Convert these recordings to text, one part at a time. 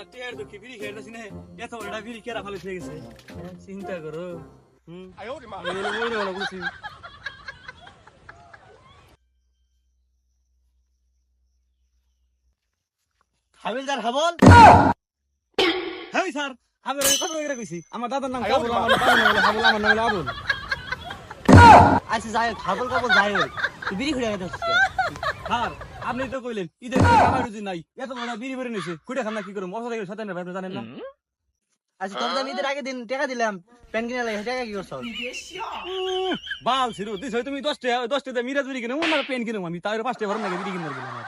হাজার টিয়ার দুঃখী বিড়ি খেয়েছি না? এত বড় বিড়ি কেরা ফালে গেছে? চিন্তা করো। হুম? আমি বলে মরে গেল বুঝছি হাবিলদার হাবল হ্যাঁ স্যার ওই কথা করে কইছি। আমার দাদার নাম কাবুল আমার নাম কাবুল হাবুল আমার নাম হলো আবুল। আচ্ছা যাই হাবল কাবল যাই তুই বিড়ি খুঁড়ে গেছিস স্যার আপনি তো কইলেন ঈদের আমার রুজি নাই এত বড় বিড়ি বেড়ে নিছে কুড়ে খান না কি করো মশা থেকে সাথে না আপনি জানেন না আচ্ছা তোর দাম ঈদের আগে দিন টাকা দিলাম প্যান কিনে লাগে টাকা কি করছ বাল ছিল দিস তুমি দশ টাকা দশ টাকা মিরাজ বিড়ি কিনে ওনার পেন কিনে আমি তার পাঁচ টাকা ভরম লাগে বিড়ি কিনে দিলাম আমার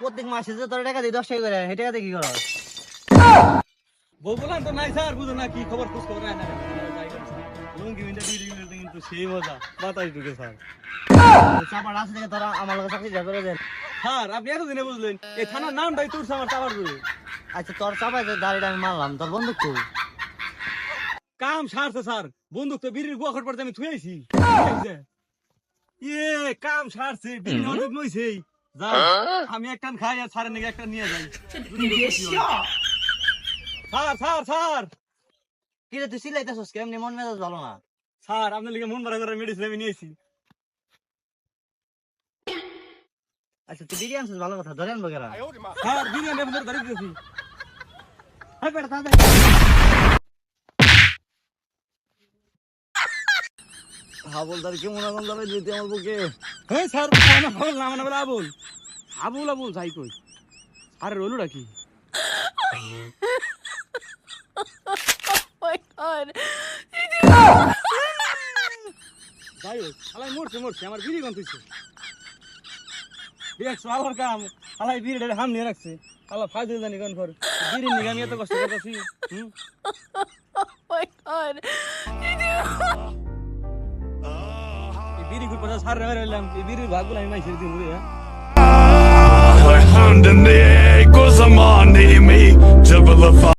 প্রত্যেক মাসে যে তোর টাকা দিই দশ টাকা করে সেই টাকাতে কি করস বউ বললাম তো নাই স্যার বুঝো না কি খবর খোঁজ খবর নাই না লুঙ্গি মিন্টা বিড়ি কিনে কিন্তু সেই মজা বাতাস ঢুকে স্যার চাপার আছে দেখে তোরা আমার লগে চাকরি করে দেন স্যার আপনি এতদিনে বুঝলেন। এই থানার নামটাই তুলছে আমার চাবার করে আচ্ছা তোর চাপায় যে দাড়িটা আমি মারলাম তোর বন্দুক তো কাম সারছে স্যার। বন্দুক তো বিড়ির গুয়া খট পড়তে আমি থুয়েছি ইয়ে কাম সারছে বিড়ি অনেক নইছে যাও আমি একটা খাই আর স্যারের নাকি একটা নিয়ে যাই। Sir sir sir. কি রে তুই সিলাইতেছস কেমনি মন মেজাজ ভালো না। স্যার আপনার লিগে মন মারা করার মেডিসিন আমি নিয়েছি। আচ্ছা তুই বিড়ি আনছিস? ভালো কথা ধরে আনব কেরা? স্যার বিরিয়ানি আপনার দাঁড়িয়ে দিয়েছি হ্যাঁ বেটা তাড়াতাড়ি। হাবলদার কেমন আগুন যাবে দিতে আমার বুকে? হ্যাঁ স্যার আবুল না আমার আবুল। আবুল আবুল যাই কই। আরে রোলুটা কি যাই হোক আলাই মরছে মরছে আমার বিড়ি গন্তুছে দেখছ আলার কাম। আলাই বিড়িটা হাম নিয়ে রাখছে। আল্লাহ ফায়দা জানি কোন ফর বিড়ি নিয়ে আমি এত কষ্ট করতেছি হুম? Oh my god. এই বিড়ি খুব কথা সার রেবে রইলাম এই বিড়ির ভাগগুলো আমি মাইছে দিন বুঝে Hand in the air, goes a man me. Jabba